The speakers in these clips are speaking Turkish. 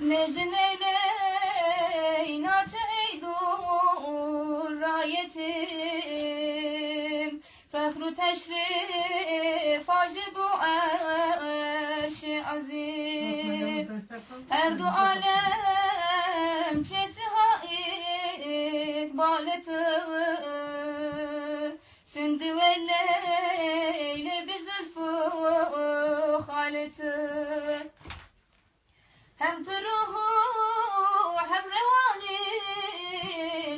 Necneyle inat eydur rayetim. Fehru teşrif acibu eşi azim. Her du alem çesi haik baletı Sündü Hem turuhu hem revani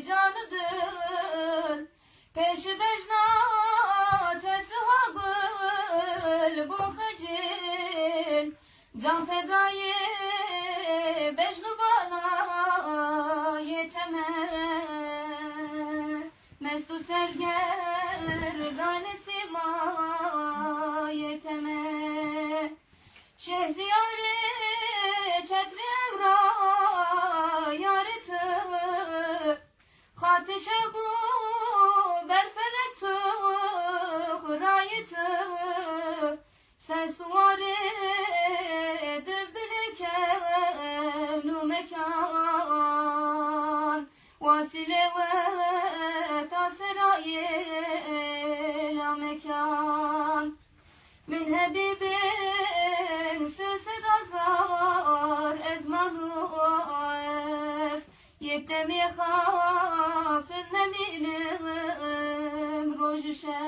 canıdır. Peşi becna tesihagül bu hecil Can fedayı Becnu bana yeteme Mestu sergerdanesi ma yeteme Şehriyarı çetri evra yarıtı Hatişe bu berfelektu hırayetü Sen suvari düldülü kevnu mekan. Vasile ve tasirayi la mekan. Min يبدأ يخاف النبي نغم روج شام